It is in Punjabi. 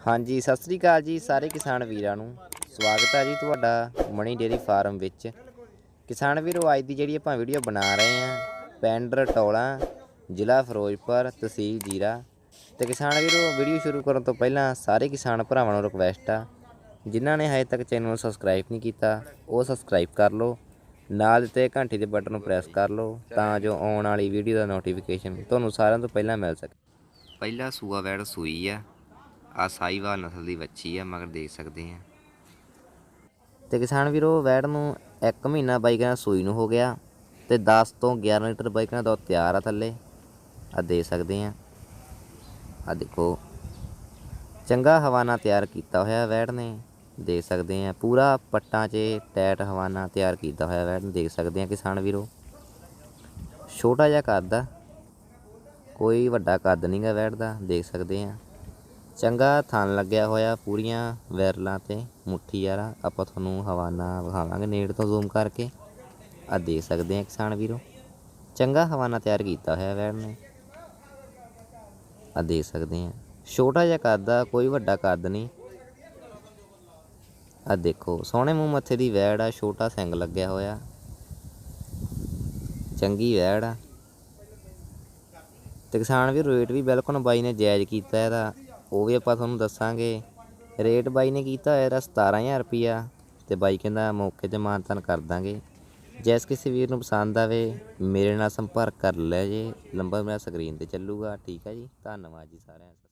ਹਾਂਜੀ, ਸਤਿ ਸ੍ਰੀ ਅਕਾਲ ਜੀ ਸਾਰੇ ਕਿਸਾਨ ਵੀਰਾਂ ਨੂੰ। ਸਵਾਗਤ ਹੈ ਜੀ ਤੁਹਾਡਾ ਮਣੀ ਡੇਰੀ ਫਾਰਮ ਵਿੱਚ। ਕਿਸਾਨ ਵੀਰੋ, ਅੱਜ ਦੀ ਜਿਹੜੀ ਆਪਾਂ ਵੀਡੀਓ ਬਣਾ ਰਹੇ ਹਾਂ, ਪਿੰਡ ਰਟੌਲਾ, ਜ਼ਿਲ੍ਹਾ ਫਿਰੋਜ਼ਪੁਰ, ਤਹਿਸੀਲ ਜੀਰਾ। ਤੇ ਕਿਸਾਨ ਵੀਰੋ, ਵੀਡੀਓ ਸ਼ੁਰੂ ਕਰਨ ਤੋਂ ਪਹਿਲਾਂ ਸਾਰੇ ਕਿਸਾਨ ਭਰਾਵਾਂ ਨੂੰ ਰਿਕਵੈਸਟ ਆ, ਜਿਨ੍ਹਾਂ ਨੇ ਹਜੇ ਤੱਕ ਚੈਨਲ ਨੂੰ ਸਬਸਕ੍ਰਾਈਬ ਨਹੀਂ ਕੀਤਾ, ਉਹ ਸਬਸਕ੍ਰਾਈਬ ਕਰ ਲਓ। ਨਾਲ ਦਿੱਤੇ ਘੰਟੀ ਦੇ ਬਟਨ ਨੂੰ ਪ੍ਰੈਸ ਕਰ ਲਓ, ਤਾਂ ਜੋ ਆਉਣ ਵਾਲੀ ਵੀਡੀਓ ਦਾ ਨੋਟੀਫਿਕੇਸ਼ਨ ਤੁਹਾਨੂੰ ਸਾਰਿਆਂ ਤੋਂ ਪਹਿਲਾਂ ਮਿਲ ਸਕੇ। ਪਹਿਲਾ ਸੂਆ ਵੈੜ ਸੂਈ ਆ ਆ ਸਾਈਵਾਲ ਨਸਲ ਦੀ ਵੱਛੀ ਆ, ਮਗਰ ਦੇਖ ਸਕਦੇ ਆ। ਤੇ ਕਿਸਾਨ ਵੀਰੋ, ਵੈੜ ਨੂੰ 1 ਮਹੀਨਾ ਬਾਈਕ ਨਾਲ ਸੂਈ ਨੂੰ ਹੋ ਗਿਆ ਤੇ 10 ਤੋਂ 11 ਲੀਟਰ ਬਾਈਕਾਂ ਨਾਲ ਤਿਆਰ ਆ ਥੱਲੇ। ਆ ਦੇ ਸਕਦੇ ਆ। ਆ ਦੇਖੋ। ਚੰਗਾ ਹਵਾਨਾ ਤਿਆਰ ਕੀਤਾ ਹੋਇਆ ਵੈੜ ਨੇ, ਦੇਖ ਸਕਦੇ ਆ। ਪੂਰਾ ਪੱਟਾਂ 'ਚ ਟੈਟ ਹਵਾਨਾ ਤਿਆਰ ਕੀਤਾ ਹੋਇਆ ਵੈੜ ਨੂੰ, ਦੇਖ ਸਕਦੇ ਆ ਕਿਸਾਨ ਵੀਰੋ। ਛੋਟਾ ਜਿਹਾ ਕੱਦ ਆ। ਕੋਈ ਵੱਡਾ ਕੱਦ ਨਹੀਂਗਾ ਵੈੜ ਦਾ, ਦੇਖ ਸਕਦੇ ਆ। ਚੰਗਾ ਥਣ ਲੱਗਿਆ ਹੋਇਆ ਪੂਰੀਆਂ ਵੈਰਲਾਂ ਤੇ ਮੁੱਠੀ ਯਾਰਾ, ਆਪਾਂ ਤੁਹਾਨੂੰ ਹਵਾਨਾ ਵਿਖਾਵਾਂਗੇ ਨੇੜ ਤੋਂ ਜ਼ੂਮ ਕਰਕੇ। ਆ ਦੇਖ ਸਕਦੇ ਆ ਕਿਸਾਨ ਵੀਰੋ, ਚੰਗਾ ਹਵਾਨਾ ਤਿਆਰ ਕੀਤਾ ਹੋਇਆ ਵੈੜ ਨੇ। ਆ ਦੇਖ ਸਕਦੇ ਆ ਛੋਟਾ ਜਿਹਾ ਕੱਦ ਆ, ਕੋਈ ਵੱਡਾ ਕੱਦ ਨਹੀਂ। ਆ ਦੇਖੋ, ਸੋਹਣੇ ਮੂੰਹ ਮੱਥੇ ਦੀ ਵੈੜ ਆ, ਛੋਟਾ ਸਿੰਗ ਲੱਗਿਆ ਹੋਇਆ। ਚੰਗੀ ਵੈੜ ਆ। ਤੇ ਕਿਸਾਨ ਵੀ ਰੇਟ ਵੀ ਬਿਲਕੁਲ ਬਾਈ ਨੇ ਜਾਇਜ਼ ਕੀਤਾ ਇਹਦਾ। ਉਹ ਵੀ ਆਪਾਂ ਤੁਹਾਨੂੰ ਦੱਸਾਂਗੇ। ਰੇਟ ਬਾਈ ਨੇ ਕੀਤਾ ਹੋਇਆ ਇਹਦਾ 17000 ਰੁਪਿਆ ਤੇ ਬਾਈ ਕਹਿੰਦਾ ਮੌਕੇ ਤੇ ਮਾਨਤਨ ਕਰ ਦਾਂਗੇ। ਜੈਸ ਕਿਸੇ ਵੀਰ ਨੂੰ ਪਸੰਦ ਆਵੇ, ਮੇਰੇ ਨਾਲ ਸੰਪਰਕ ਕਰ ਲੈ ਜੇ। ਨੰਬਰ ਮੇਰਾ ਸਕਰੀਨ ਤੇ ਚੱਲੂਗਾ। ਠੀਕ ਹੈ ਜੀ। ਧੰਨਵਾਦ ਜੀ ਸਾਰਿਆਂ ਦਾ।